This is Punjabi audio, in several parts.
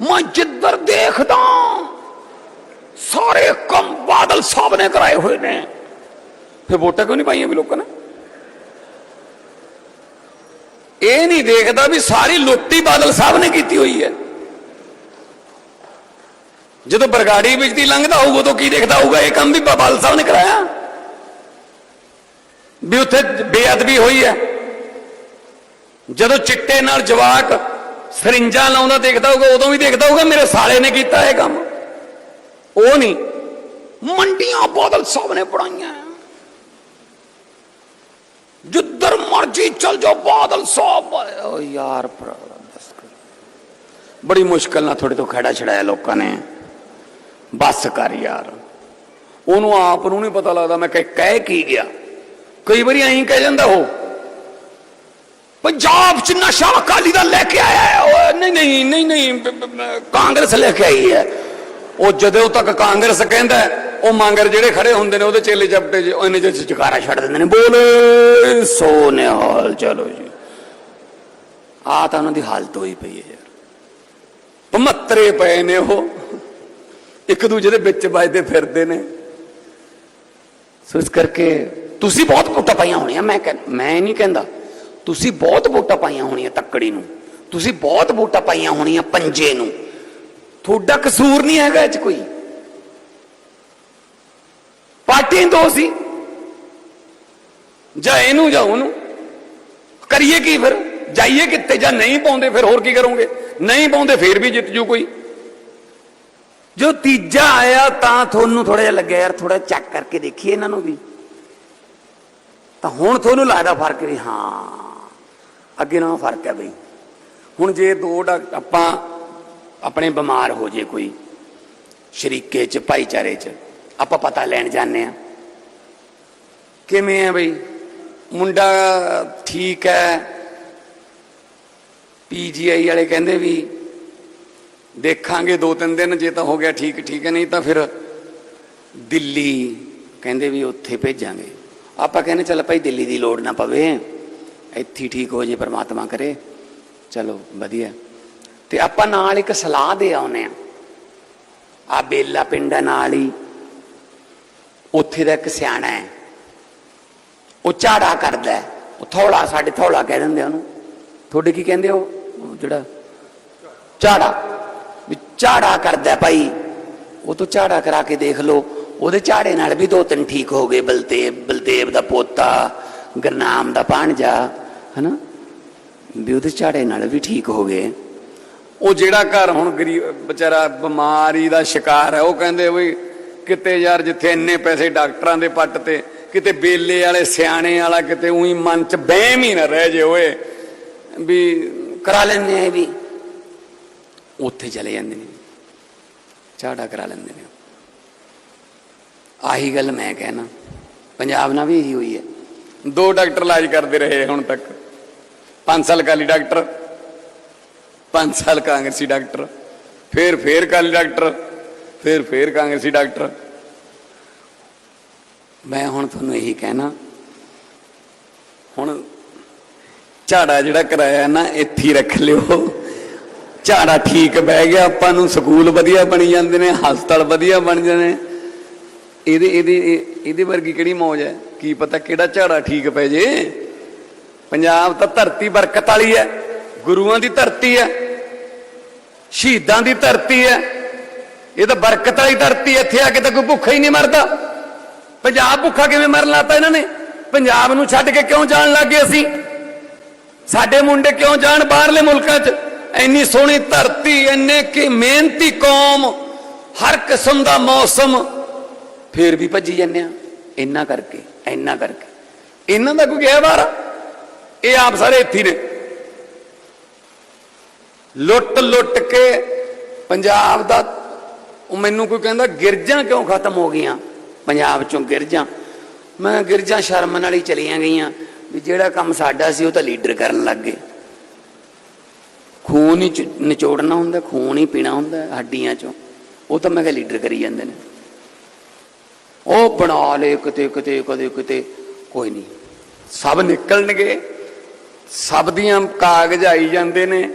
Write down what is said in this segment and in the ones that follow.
ਮੈਂ ਜਿੱਧਰ ਦੇਖਦਾ, ਸਾਰੇ ਕੰਮ ਬਾਦਲ ਸਾਹਿਬ ਨੇ ਕਰਾਏ ਹੋਏ ਨੇ। ਫਿਰ ਵੋਟਾਂ ਕਿਉਂ ਨਹੀਂ ਪਾਈਆਂ ਵੀ ਲੋਕਾਂ ਨੇ? ਇਹ ਨਹੀਂ ਦੇਖਦਾ ਵੀ ਸਾਰੀ ਲੁੱਟੀ ਬਾਦਲ ਸਾਹਿਬ ਨੇ ਕੀਤੀ ਹੋਈ ਹੈ। ਜਦੋਂ ਬਰਗਾੜੀ ਵਿੱਚ ਦੀ ਲੰਘਦਾ ਹੋਊਗਾ ਉਦੋਂ ਕੀ ਦੇਖਦਾ ਹੋਊਗਾ? ਇਹ ਕੰਮ ਵੀ ਬਾਦਲ ਸਾਹਿਬ ਨੇ ਕਰਾਇਆ। ਵੀ ਉੱਥੇ ਬੇਅਦਬੀ ਹੋਈ ਹੈ। ਜਦੋਂ ਚਿੱਟੇ ਨਾਲ ਜਵਾਕ ਸਰਿੰਜਾਂ ਲਾਉਂਦਾ ਦੇਖਦਾ ਹੋਊਗਾ, ਉਦੋਂ ਵੀ ਦੇਖਦਾ ਹੋਊਗਾ, ਮੇਰੇ ਸਾਲੇ ਨੇ ਕੀਤਾ ਇਹ ਕੰਮ। ਉਹ ਨਹੀਂ, ਮੰਡੀਆਂ ਬਾਦਲ ਸਾਹਿਬ ਨੇ ਪੜਾਈਆਂ ਜਿੱਧਰ ਮਰਜ਼ੀ ਚਲ ਜਾਓ ਬਾਦਲ ਸਾਹਿਬ। ਓ ਯਾਰ ਬੜੀ ਮੁਸ਼ਕਲ ਨਾਲ ਤੁਹਾਡੇ ਤੋਂ ਖੜਾ ਛੜਾਇਆ ਲੋਕਾਂ ਨੇ। ਬਸ ਕਰ ਯਾਰ। ਉਹਨੂੰ ਆਪ ਨੂੰ ਨਹੀਂ ਪਤਾ ਲੱਗਦਾ, ਮੈਂ ਕਹਿ ਕਹਿ ਕੀ ਗਿਆ। ਕਈ ਵਾਰੀ ਐਂ ਕਹਿ ਜਾਂਦਾ ਉਹ। ਪੰਜਾਬ ਚ ਨਸ਼ਾ ਅਕਾਲੀ ਦਾ ਲੈ ਕੇ ਆਇਆ ਹੈ। ਓਏ, ਨਹੀਂ ਨਹੀਂ ਨਹੀਂ ਨਹੀਂ ਕਾਂਗਰਸ ਲੈ ਕੇ ਆਈ ਹੈ। ਉਹ ਜਦੋਂ ਤੱਕ ਕਾਂਗਰਸ ਕਹਿੰਦਾ ਉਹ ਮੰਗਰ ਜਿਹੜੇ ਖੜੇ ਹੁੰਦੇ ਨੇ, ਉਹਦੇ ਚੇਲੇ ਚਪਟੇ ਚ ਉਹਨੇ ਚ ਚਕਾਰਾ ਛੱਡ ਦਿੰਦੇ ਨੇ। ਬੋਲੇ, ਸੋਨੇ ਨਿਹਾਲ ਚਲੋ ਜੀ। ਆ ਤਾਂ ਉਹਨਾਂ ਦੀ ਹਾਲਤ ਹੋਈ ਪਈ ਹੈ ਯਾਰ। ਪਮੱਤਰੇ ਪਏ ਨੇ ਉਹ। ਇੱਕ ਦੂਜੇ ਦੇ ਵਿੱਚ ਵੱਜਦੇ ਫਿਰਦੇ ਨੇ। ਸੋ ਇਸ ਕਰਕੇ ਤੁਸੀਂ ਬਹੁਤ ਵੋਟਾਂ ਪਾਈਆਂ ਹੋਣੀਆਂ, ਮੈਂ ਕਹਿ, ਮੈਂ ਨਹੀਂ ਕਹਿੰਦਾ। ਤੁਸੀਂ ਬਹੁਤ ਵੋਟਾਂ ਪਾਈਆਂ ਹੋਣੀਆਂ ਤੱਕੜੀ ਨੂੰ। ਤੁਸੀਂ ਬਹੁਤ ਵੋਟਾਂ ਪਾਈਆਂ ਹੋਣੀਆਂ ਪੰਜੇ ਨੂੰ। ਤੁਹਾਡਾ ਕਸੂਰ ਨਹੀਂ ਹੈਗਾ ਇਹ ਚ ਕੋਈ। ਪਾਰਟੀ ਦੋ ਸੀ। ਜਾਂ ਇਹਨੂੰ ਜਾਂ ਉਹਨੂੰ। ਕਰੀਏ ਕੀ ਫਿਰ? ਜਾਈਏ ਕਿੱਥੇ ਜਾਂ ਨਹੀਂ ਪਾਉਂਦੇ ਫਿਰ ਹੋਰ ਕੀ ਕਰੋਗੇ? ਨਹੀਂ ਪਾਉਂਦੇ ਫਿਰ ਵੀ ਜਿੱਤ ਜੂ ਕੋਈ। ਜੋ ਤੀਜਾ ਆਇਆ ਤਾਂ ਤੁਹਾਨੂੰ ਥੋੜਾ ਜਿਹਾ ਲੱਗਿਆ ਯਾਰ ਥੋੜਾ ਚੈੱਕ ਕਰਕੇ ਦੇਖੀਏ ਇਹਨਾਂ ਨੂੰ ਵੀ। ਤਾਂ ਹੁਣ ਤੁਹਾਨੂੰ ਲੱਗਦਾ ਫ਼ਰਕ ਵੀ, ਹਾਂ। ਅੱਗੇ ਨਾਲੋਂ ਫ਼ਰਕ ਹੈ ਬਈ। ਹੁਣ ਜੇ ਦੋ ਡਾਕ- ਆਪਾਂ ਆਪਣੇ ਬਿਮਾਰ ਹੋ ਜੇ ਕੋਈ, ਸ਼ਰੀਕੇ ਚ, ਭਾਈਚਾਰੇ ਚ, ਆਪਾਂ ਪਤਾ ਲੈਣ ਜਾਂਦੇ ਆ ਕਿਵੇਂ ਆ ਬਈ? ਮੁੰਡਾ ਠੀਕ ਹੈ। ਪੀਜੀਆਈ ਵਾਲੇ ਕਹਿੰਦੇ ਵੀ ਦੇਖਾਂਗੇ ਦੋ ਤਿੰਨ ਦਿਨ, ਜੇ ਤਾਂ ਹੋ ਗਿਆ ਠੀਕ ਠੀਕ ਹੈ, ਨਹੀਂ ਤਾਂ ਫਿਰ ਦਿੱਲੀ ਕਹਿੰਦੇ ਵੀ ਉੱਥੇ ਭੇਜਾਂਗੇ। ਆਪਾਂ ਕਹਿੰਦੇ ਚੱਲ ਭਾਈ ਦਿੱਲੀ ਦੀ ਲੋੜ ਨਾ ਪਵੇ। ਇੱਥੇ ਠੀਕ ਹੋ ਜੇ, ਪ੍ਰਮਾਤਮਾ ਕਰੇ। ਚਲੋ, ਵਧੀਆ। ਤੇ ਆਪਾਂ ਨਾਲ ਇੱਕ ਸਲਾਹ ਦੇ ਆਉਨੇ ਆ ਆ ਬੇਲਾ ਪਿੰਡ ਹੈ ਨਾਲ ਹੀ। ਉੱਥੇ ਦਾ ਇੱਕ ਸਿਆਣਾ ਹੈ। ਉਹ ਝਾੜਾ ਕਰਦਾ ਹੈ। ਉਹ ਥੋੜਾ ਸਾਡੇ ਥੋੜਾ ਕਹਿ ਦਿੰਦੇ ਉਹਨੂੰ। ਤੁਹਾਡੇ ਕੀ ਕਹਿੰਦੇ ਹੋ ਉਹ ਜਿਹੜਾ ਝਾੜਾ। ਵੀ ਝਾੜਾ ਕਰਦਾ ਭਾਈ। ਉਹ ਤੋਂ ਝਾੜਾ ਕਰਾ ਕੇ ਦੇਖ ਲਓ। ਉਹਦੇ ਝਾੜੇ ਨਾਲ ਵੀ ਦੋ ਤਿੰਨ ਠੀਕ ਹੋ ਗਏ। ਬਲਦੇਵ ਬਲਦੇਵ ਦਾ ਪੋਤਾ। ਗਰਨਾਮ ਦਾ ਭਾਣਜਾ ਹਨਾ? ਵੀ ਉਹਦੇ ਝਾੜੇ ਨਾਲ ਵੀ ਠੀਕ ਹੋ ਗਏ। ਉਹ ਜਿਹੜਾ ਘਰ ਹੁਣ ਗਰੀਬ ਵਿਚਾਰਾ ਬਿਮਾਰੀ ਦਾ ਸ਼ਿਕਾਰ ਹੈ ਉਹ ਕਹਿੰਦੇ ਵੀ ਕਿਤੇ ਯਾਰ ਜਿੱਥੇ ਇੰਨੇ ਪੈਸੇ ਡਾਕਟਰਾਂ ਦੇ ਪੱਟ ਤੇ ਕਿਤੇ ਬੇਲੇ ਵਾਲੇ ਸਿਆਣੇ ਵਾਲਾ ਕਿਤੇ ਉਹੀ ਮਨ ਚ ਵਹਿਮ ਹੀ ਨਾ ਰਹਿ ਜੇ ਓਏ ਵੀ ਕਰਾ ਲੈਂਦੇ ਆ ਵੀ। ਉੱਥੇ ਚਲੇ ਜਾਂਦੇ ਨੇ। ਝਾੜਾ ਕਰਾ ਲੈਂਦੇ ਨੇ। ਆਹੀ ਗੱਲ ਮੈਂ ਕਹਿਣਾ। ਪੰਜਾਬ ਨਾਲ ਵੀ ਇਹੀ ਹੋਈ ਹੈ। ਦੋ ਡਾਕਟਰ ਇਲਾਜ ਕਰਦੇ ਰਹੇ ਹੁਣ ਤੱਕ। 5 ਸਾਲ ਕਾਲੀ ਡਾਕਟਰ 5 ਸਾਲ ਕਾਂਗਰਸੀ ਡਾਕਟਰ, ਫਿਰ ਫਿਰ ਕਾਲੀ ਡਾਕਟਰ, ਫਿਰ ਫਿਰ ਕਾਂਗਰਸੀ ਡਾਕਟਰ। ਮੈਂ ਹੁਣ ਤੁਹਾਨੂੰ ਇਹੀ ਕਹਿਣਾ, ਹੁਣ ਝਾੜਾ ਜਿਹੜਾ ਕਰਾਇਆ ਨਾ, ਇੱਥੇ ਰੱਖ ਲਿਓ। ਝਾੜਾ ਠੀਕ ਬਹਿ ਗਿਆ, ਆਪਾਂ ਨੂੰ ਸਕੂਲ ਵਧੀਆ ਬਣੀ ਜਾਂਦੇ ਨੇ, ਹਸਪਤਾਲ ਵਧੀਆ ਬਣ ਜਾਂਦੇ ਨੇ। ਇਹਦੇ ਇਹਦੇ ਇਹਦੇ ਵਰਗੀ ਕਿਹੜੀ ਮੌਜ ਹੈ? ਕੀ ਪਤਾ ਕਿਹੜਾ ਝਾੜਾ ਠੀਕ ਪੈ ਜੇ? ਪੰਜਾਬ ਤਾਂ ਧਰਤੀ ਬਰਕਤ ਵਾਲੀ ਹੈ, ਗੁਰੂਆਂ ਦੀ ਧਰਤੀ ਹੈ, ਸ਼ਹੀਦਾਂ ਦੀ ਧਰਤੀ ਹੈ। ਇਹ ਤਾਂ ਬਰਕਤ ਵਾਲੀ ਧਰਤੀ ਇੱਥੇ ਆ ਕੇ ਤਾਂ ਕੋਈ ਭੁੱਖਾ ਹੀ ਨਹੀਂ ਮਰਦਾ। ਪੰਜਾਬ ਭੁੱਖਾ ਕਿਵੇਂ ਮਰਨ ਲੱਗਾ ਇਹਨਾਂ ਨੇ? ਪੰਜਾਬ ਨੂੰ ਛੱਡ ਕੇ ਕਿਉਂ ਜਾਣ ਲੱਗੇ ਅਸੀਂ? ਸਾਡੇ ਮੁੰਡੇ ਕਿਉਂ ਜਾਣ ਬਾਹਰਲੇ ਮੁਲਕਾਂ 'ਚ? ਇੰਨੀ ਸੋਹਣੀ ਧਰਤੀ, ਇੰਨੇ ਕੀ ਮਿਹਨਤੀ ਕੌਮ, ਹਰ ਕਿਸਮ ਦਾ ਮੌਸਮ ਫੇਰ ਵੀ ਭੱਜੀ ਜਾਂਦੇ ਆ। ਇੰਨਾ ਕਰਕੇ ਇੰਨਾ ਕਰਕੇ। ਇਹਨਾਂ ਦਾ ਕੋਈ ਗਿਆ ਬਾਹਰ ਇਹ ਆਪ ਸਾਰੇ ਇੱਥੇ ਨੇ। ਲੁੱਟ ਲੁੱਟ ਕੇ ਪੰਜਾਬ ਦਾ ਮੈਨੂੰ ਕੋਈ ਕਹਿੰਦਾ ਗਿਰਜਾਂ ਕਿਉਂ ਖਤਮ ਹੋ ਗਈਆਂ? ਪੰਜਾਬ ਚੋਂ ਗਿਰਜਾਂ। ਮੈਂ ਗਿਰਜਾਂ ਸ਼ਰਮ ਨਾਲ ਹੀ ਚਲੀਆਂ ਗਈਆਂ। ਵੀ ਜਿਹੜਾ ਕੰਮ ਸਾਡਾ ਸੀ, ਉਹ ਤਾਂ ਲੀਡਰ ਕਰਨ ਲੱਗ ਗਏ। ਖੂਨ ਹੀ ਨਿਚੋੜਨਾ ਹੁੰਦਾ, ਖੂਨ ਹੀ ਪੀਣਾ ਹੁੰਦਾ ਹੱਡੀਆਂ ਚੋਂ। ਉਹ ਤਾਂ ਮੈਂ ਕਿਹਾ ਲੀਡਰ ਕਰੀ ਜਾਂਦੇ ਨੇ। ਉਹ ਬਣਾ ਲੇ ਕਿਤੇ ਕਿਤੇ, ਕਦੇ, ਕਿਤੇ। ਕੋਈ ਨਹੀਂ। ਸਭ ਨਿਕਲਣਗੇ। ਸਭ ਦੀਆਂ ਕਾਗਜ਼ ਆਈ ਜਾਂਦੇ ਨੇ।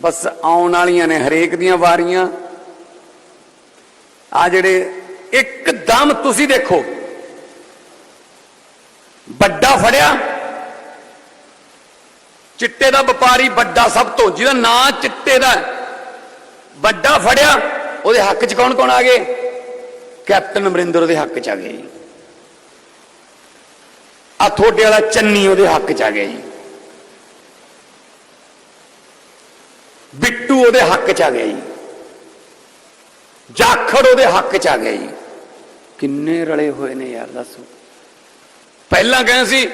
ਬਸ ਆਉਣ ਵਾਲੀਆਂ ਨੇ ਹਰੇਕ ਦੀਆਂ ਵਾਰੀਆਂ। ਆ ਜਿਹੜੇ ਇੱਕਦਮ ਤੁਸੀਂ ਦੇਖੋ। ਵੱਡਾ ਫੜਿਆ। ਚਿੱਟੇ ਦਾ ਵਪਾਰੀ ਵੱਡਾ ਸਭ ਤੋਂ, ਜਿਹਦਾ ਨਾਂ ਚਿੱਟੇ ਦਾ। ਵੱਡਾ ਫੜਿਆ। ਉਹਦੇ ਹੱਕ 'ਚ ਕੌਣ ਕੌਣ ਆ ਗਏ? ਕੈਪਟਨ ਅਮਰਿੰਦਰ ਉਹਦੇ ਹੱਕ 'ਚ ਆ ਗਿਆ ਜੀ। ਆ ਥੋੜੇ ਵਾਲਾ ਚੰਨੀ ਉਹਦੇ ਹੱਕ 'ਚ ਆ ਗਿਆ ਜੀ। ਬਿੱਟੂ ਉਹਦੇ ਹੱਕ 'ਚ ਆ ਗਿਆ ਜੀ। ਜਾਖੜ ਉਹਦੇ ਹੱਕ 'ਚ ਆ ਗਿਆ ਜੀ। ਕਿੰਨੇ ਰਲੇ ਹੋਏ ਨੇ ਯਾਰ ਦੱਸੋ। ਪਹਿਲਾਂ ਕਹਿੰਦੇ ਸੀ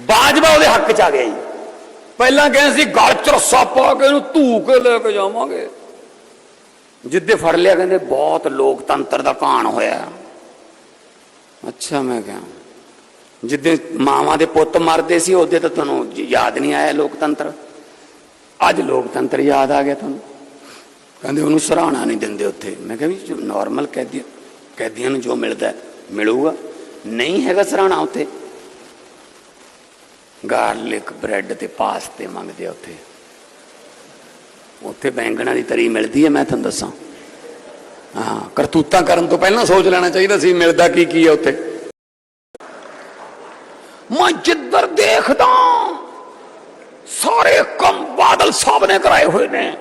ਬਾਜਵਾ ਉਹਦੇ ਹੱਕ 'ਚ ਆ ਗਿਆ ਜੀ। ਪਹਿਲਾਂ ਕਹਿੰਦੇ ਸੀ ਗਲ 'ਚ ਰੱਸਾ ਪਾ ਕੇ ਇਹਨੂੰ ਧੂ ਕੇ ਲੈ ਕੇ ਜਾਵਾਂਗੇ। ਜਿੱਦੇ ਫੜ ਲਿਆ ਕਹਿੰਦੇ ਬਹੁਤ ਲੋਕਤੰਤਰ ਦਾ ਕਾਣ ਹੋਇਆ। ਅੱਛਾ ਮੈਂ ਕਿਹਾ, ਜਿੱਦੇ ਮਾਵਾਂ ਦੇ ਪੁੱਤ ਮਰਦੇ ਸੀ, ਉਹਦੇ ਤਾਂ ਤੁਹਾਨੂੰ ਯਾਦ ਨਹੀਂ ਆਇਆ ਲੋਕਤੰਤਰ? ਅੱਜ ਲੋਕਤੰਤਰ ਯਾਦ ਆ ਗਿਆ ਤੁਹਾਨੂੰ? ਕਹਿੰਦੇ ਉਹਨੂੰ ਸਰਾਹਣਾ ਨਹੀਂ ਦਿੰਦੇ ਉੱਥੇ। ਮੈਂ ਕਿਹਾ ਵੀ ਨਾਰਮਲ ਕੈਦੀ, ਕੈਦੀਆਂ ਨੂੰ ਜੋ ਮਿਲਦਾ ਮਿਲੂਗਾ। ਨਹੀਂ ਹੈਗਾ ਸਰਾਹਣਾ ਉੱਥੇ। ਗਾਰਲਿਕ ਬ੍ਰੈਡ ਤੇ ਪਾਸਤੇ ਮੰਗਦੇ ਆ ਉੱਥੇ। ਉੱਥੇ ਬੈਂਗਣਾ ਦੀ ਤਰੀ ਮਿਲਦੀ ਹੈ, ਮੈਂ ਤੁਹਾਨੂੰ ਦੱਸਾਂ। ਹਾਂ, ਕਰਤੂਤਾਂ ਕਰਨ ਤੋਂ ਪਹਿਲਾਂ ਸੋਚ ਲੈਣਾ ਚਾਹੀਦਾ ਸੀ, ਮਿਲਦਾ ਕੀ ਕੀ ਹੈ ਉੱਥੇ। ਮੈਂ ਜਿੱਧਰ ਦੇਖਦਾ, ਸਾਰੇ ਕੰਮ ਬਾਦਲ ਸਾਹਿਬ ਨੇ ਕਰਾਏ ਹੋਏ ਨੇ।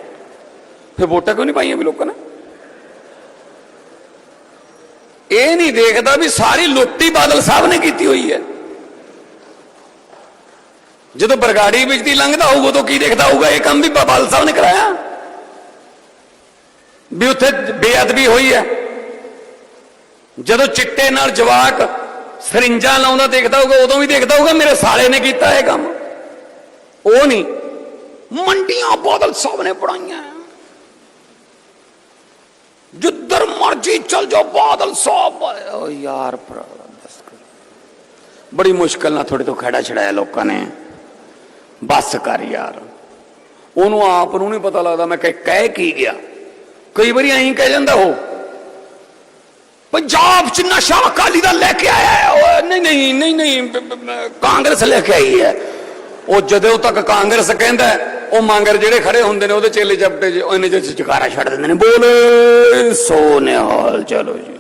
ਫਿਰ ਵੋਟਾਂ ਕਿਉਂ ਨਹੀਂ ਪਾਈਆਂ ਵੀ ਲੋਕਾਂ ਨੇ? ਇਹ ਨਹੀਂ ਦੇਖਦਾ ਵੀ ਸਾਰੀ ਲੁੱਟੀ ਬਾਦਲ ਸਾਹਿਬ ਨੇ ਕੀਤੀ ਹੋਈ ਹੈ। ਜਦੋਂ ਬਰਗਾੜੀ ਵਿੱਚ ਦੀ ਲੰਘਦਾ ਹੋਊਗਾ ਉਦੋਂ ਕੀ ਦੇਖਦਾ ਹੋਊਗਾ? ਇਹ ਕੰਮ ਵੀ ਬਾਦਲ ਸਾਹਿਬ ਨੇ ਕਰਾਇਆ। ਵੀ ਉੱਥੇ ਬੇਅਦਬੀ ਹੋਈ ਹੈ। ਜਦੋਂ ਚਿੱਟੇ ਨਾਲ ਜਵਾਕ ਸਰਿੰਜਾਂ ਲਾਉਂਦਾ ਦੇਖਦਾ ਹੋਊਗਾ, ਉਦੋਂ ਵੀ ਦੇਖਦਾ ਹੋਊਗਾ, ਮੇਰੇ ਸਾਲੇ ਨੇ ਕੀਤਾ ਇਹ ਕੰਮ। ਉਹ ਨਹੀਂ, ਮੰਡੀਆਂ ਬਾਦਲ ਸਾਹਿਬ ਨੇ ਬਣਾਈਆਂ। ਜਿੱਧਰ ਮਰਜ਼ੀ ਚਲ ਜਾਓ ਬਾਦਲ ਸਾਹਿਬ। ਓ ਯਾਰ ਬੜੀ ਮੁਸ਼ਕਲ ਨਾਲ ਤੁਹਾਡੇ ਤੋਂ ਖੜਾ ਛੜਾਇਆ ਲੋਕਾਂ ਨੇ। ਬੱਸ ਕਰ ਯਾਰ। ਉਹਨੂੰ ਆਪ ਨੂੰ ਨਹੀਂ ਪਤਾ ਲੱਗਦਾ ਮੈਂ ਕਹਿ ਕਹਿ ਕੀ ਗਿਆ। ਕਈ ਵਾਰੀ ਐਂ ਕਹਿ ਜਾਂਦਾ ਉਹ। ਪੰਜਾਬ ਚ ਨਸ਼ਾ ਅਕਾਲੀ ਦਾ ਲੈ ਕੇ ਆਇਆ ਓਏ, ਨਹੀਂ ਨਹੀਂ ਨਹੀਂ ਨਹੀਂ ਕਾਂਗਰਸ ਲੈ ਕੇ ਆਈ ਹੈ। ਉਹ ਜਦੋਂ ਤੱਕ ਕਾਂਗਰਸ ਕਹਿੰਦਾ ਉਹ ਮੰਗਰ ਜਿਹੜੇ ਖੜੇ ਹੁੰਦੇ ਨੇ ਉਹਦੇ ਚੇਲੇ ਚਪਟੇ ਚ ਉਹਨੇ ਚ ਚਕਾਰਾ ਛੱਡ ਦਿੰਦੇ ਨੇ। ਬੋਲੇ, ਸੋਨੇ ਨਿਹਾਲ ਚਲੋ ਜੀ।